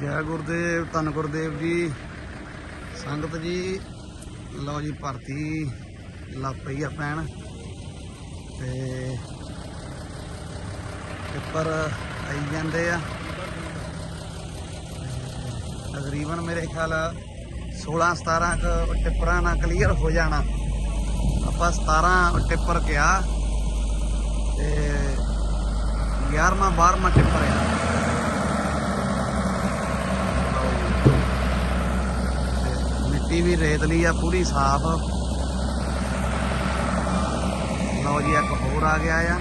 ਜੈ ਗੁਰਦੇਵ, ਧੰਨ ਗੁਰਦੇਵ ਜੀ। ਸੰਗਤ ਜੀ, ਲਓ ਜੀ ਭਰਤੀ ਲੱਗ ਪਈ ਆ ਪੈਣ। ਤੇ ਪੇਪਰ ਆਈ ਜਾਂਦੇ ਆ। ਤਕਰੀਬਨ ਮੇਰੇ ਖਿਆਲ 16 17 ਕ ਟਿੱਪਰਾਂ ਨਾਲ ਕਲੀਅਰ ਹੋ ਜਾਣਾ। ਆਪਾਂ 17 ਟਿੱਪਰ ਕਿਹਾ। ਤੇ 11ਵਾਂ 12ਵਾਂ ਟਿੱਪਰ ਆ ਤੇ ਮਿੱਟੀ ਵੀ ਰੇਤਲੀ ਆ, ਪੂਰੀ ਸਾਫ਼। ਲਓ ਜੀ, ਇੱਕ ਹੋਰ ਆ ਗਿਆ ਆ।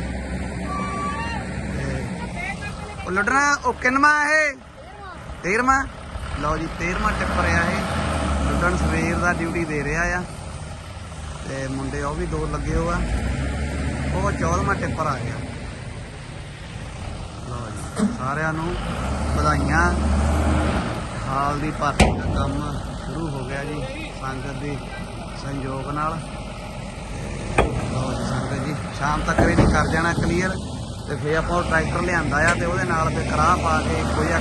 ਉਹ ਲੁੱਟਣਾ ਉਹ ਕਿੰਨਵਾਂ ਇਹ? 13ਵਾਂ ਲਓ ਜੀ 13ਵਾਂ ਟਿੱਪਰ ਆ ਇਹ। ਲੁੱਟਣ ਸਵੇਰ ਦਾ ਡਿਊਟੀ ਦੇ ਰਿਹਾ ਆ। ਤੇ ਮੁੰਡੇ, ਉਹ ਵੀ ਦੋ ਲੱਗੇ ਹੋ ਆ। ਉਹ 14ਵਾਂ ਟਿੱਪਰ ਆ ਗਿਆ। ਲਓ ਜੀ, ਸਾਰਿਆਂ ਨੂੰ ਵਧਾਈਆਂ। ਹਾਲ ਦੀ ਭਰਤੀ ਦਾ ਕੰਮ। ਸ਼ੁਰੂ ਹੋ ਗਿਆ ਜੀ ਸੰਗਤ ਦੇ ਸੰਯੋਗ ਨਾਲ। ਤੇ ਲਓ ਜੀ ਸੰਗਤ ਜੀ, ਸ਼ਾਮ ਤੱਕ ਇਹ ਕਰ ਜਾਣਾ ਕਲੀਅਰ ਤੇ ਫੇਰ ਆਪਾਂ ਉਹ ਟਰੈਕਟਰ ਲਿਆਂਦਾ ਆ ਤੇ ਉਹਦੇ ਨਾਲ ਫੇਰ ਕਰਾਹ ਪਾ ਕੇ ਕੋਈ ਜਿਹਾ